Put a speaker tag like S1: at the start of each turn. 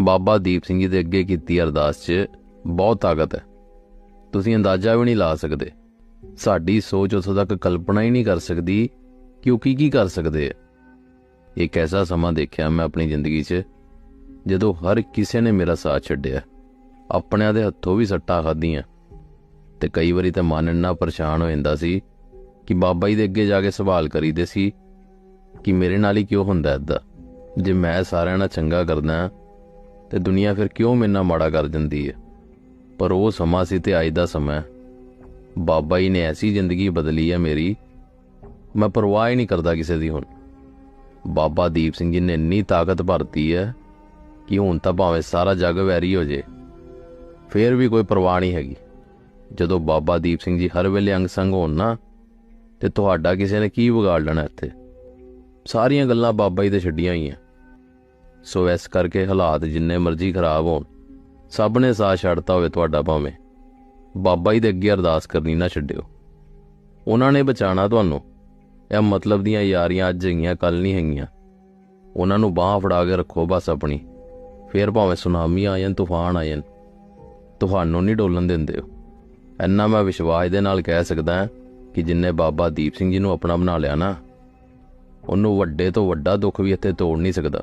S1: ਬਾਬਾ ਦੀਪ ਸਿੰਘ ਜੀ ਦੇ ਅੱਗੇ ਕੀਤੀ ਅਰਦਾਸ 'ਚ ਬਹੁਤ ਤਾਕਤ ਹੈ। ਤੁਸੀਂ ਅੰਦਾਜ਼ਾ ਵੀ ਨਹੀਂ ਲਾ ਸਕਦੇ। ਸਾਡੀ ਸੋਚ ਉਸ ਤੱਕ ਕਲਪਨਾ ਹੀ ਨਹੀਂ ਕਰ ਸਕਦੀ ਕਿ ਉਹ ਕੀ ਕੀ ਕਰ ਸਕਦੇ ਆ। ਇੱਕ ਐਸਾ ਸਮਾਂ ਦੇਖਿਆ ਮੈਂ ਆਪਣੀ ਜ਼ਿੰਦਗੀ 'ਚ, ਜਦੋਂ ਹਰ ਕਿਸੇ ਨੇ ਮੇਰਾ ਸਾਥ ਛੱਡਿਆ। ਆਪਣਿਆਂ ਦੇ ਹੱਥੋਂ ਵੀ ਸੱਟਾਂ ਖਾਧੀਆਂ। ਤੇ ਕਈ ਵਾਰੀ ਤਾਂ ਮਨ ਇੰਨਾ ਪਰੇਸ਼ਾਨ ਹੋ ਜਾਂਦਾ ਸੀ ਕਿ ਬਾਬਾ ਜੀ ਦੇ ਅੱਗੇ ਜਾ ਕੇ ਸਵਾਲ ਕਰੀਦੇ ਸੀ ਕਿ ਮੇਰੇ ਨਾਲ ਹੀ ਕਿਉਂ ਹੁੰਦਾ ਏਦਾਂ? ਜੇ ਮੈਂ ਸਾਰਿਆਂ ਨਾਲ ਚੰਗਾ ਕਰਦਾ ਤੇ ਦੁਨੀਆ ਫਿਰ ਕਿਉਂ ਮੇਰੇ ਨਾਲ ਮਾੜਾ ਕਰ ਦਿੰਦੀ ਹੈ ਪਰ ਉਹ ਸਮਾਂ ਸੀ ਤੇ ਅੱਜ ਦਾ ਸਮਾਂ ਬਾਬਾ ਜੀ ਨੇ ਐਸੀ ਜ਼ਿੰਦਗੀ ਬਦਲੀ ਹੈ ਮੇਰੀ। ਮੈਂ ਪਰਵਾਹ ਹੀ ਨਹੀਂ ਕਰਦਾ ਕਿਸੇ ਦੀ ਹੁਣ। ਬਾਬਾ ਦੀਪ ਸਿੰਘ ਜੀ ਨੇ ਇੰਨੀ ਤਾਕਤ ਭਰਤੀ ਹੈ ਕਿ ਹੁਣ ਤਾਂ ਭਾਵੇਂ ਸਾਰਾ ਜੱਗ ਵੈਰੀ ਹੋ ਜੇ, ਫੇਰ ਵੀ ਕੋਈ ਪਰਵਾਹ ਨਹੀਂ ਹੈਗੀ। ਜਦੋਂ ਬਾਬਾ ਦੀਪ ਸਿੰਘ ਜੀ ਹਰ ਵੇਲੇ ਅੰਗ ਸੰਗ ਹੋਣ ਨਾ, ਤੇ ਤੁਹਾਡਾ ਕਿਸੇ ਨੇ ਕੀ ਵਿਗਾੜ ਲੈਣਾ ਇੱਥੇ? ਸਾਰੀਆਂ ਗੱਲਾਂ ਬਾਬਾ ਜੀ ਤੇ ਛੱਡੀਆਂ ਹੋਈਆਂ। ਸੋ ਇਸ ਕਰਕੇ ਹਾਲਾਤ ਜਿੰਨੇ ਮਰਜ਼ੀ ਖਰਾਬ ਹੋਣ, ਸਭ ਨੇ ਸਾਥ ਛੱਡਤਾ ਹੋਵੇ ਤੁਹਾਡਾ ਭਾਵੇਂ। ਬਾਬਾ ਜੀ ਦੇ ਅੱਗੇ ਅਰਦਾਸ ਕਰਨੀ ਨਾ ਛੱਡਿਓ। ਉਹਨਾਂ ਨੇ ਬਚਾਣਾ ਤੁਹਾਨੂੰ। ਇਹ ਮਤਲਬ ਦੀਆਂ ਯਾਰੀਆਂ ਅੱਜ ਹੈਗੀਆਂ ਕੱਲ ਨਹੀਂ ਹੈਗੀਆਂ। ਉਹਨਾਂ ਨੂੰ ਬਾਹ ਫੜਾ ਕੇ ਰੱਖੋ ਬਸ ਆਪਣੀ। ਫੇਰ ਭਾਵੇਂ ਸੁਨਾਮੀ ਆ ਜਾਣ, ਤੂਫਾਨ ਆ ਜਾਣ। ਤੁਹਾਨੂੰ ਨਹੀਂ ਡੋਲਣ ਦਿੰਦੇ ਹੋ ਇੰਨਾ ਮੈਂ ਵਿਸ਼ਵਾਸ ਦੇ ਨਾਲ ਕਹਿ ਸਕਦਾ ਕਿ ਜਿੰਨੇ ਬਾਬਾ ਦੀਪ ਸਿੰਘ ਜੀ ਨੂੰ ਆਪਣਾ ਬਣਾ ਲਿਆ ਨਾ, ਉਹਨੂੰ ਵੱਡੇ ਤੋਂ ਵੱਡਾ ਦੁੱਖ ਵੀ ਇੱਥੇ ਤੋੜ ਨਹੀਂ ਸਕਦਾ।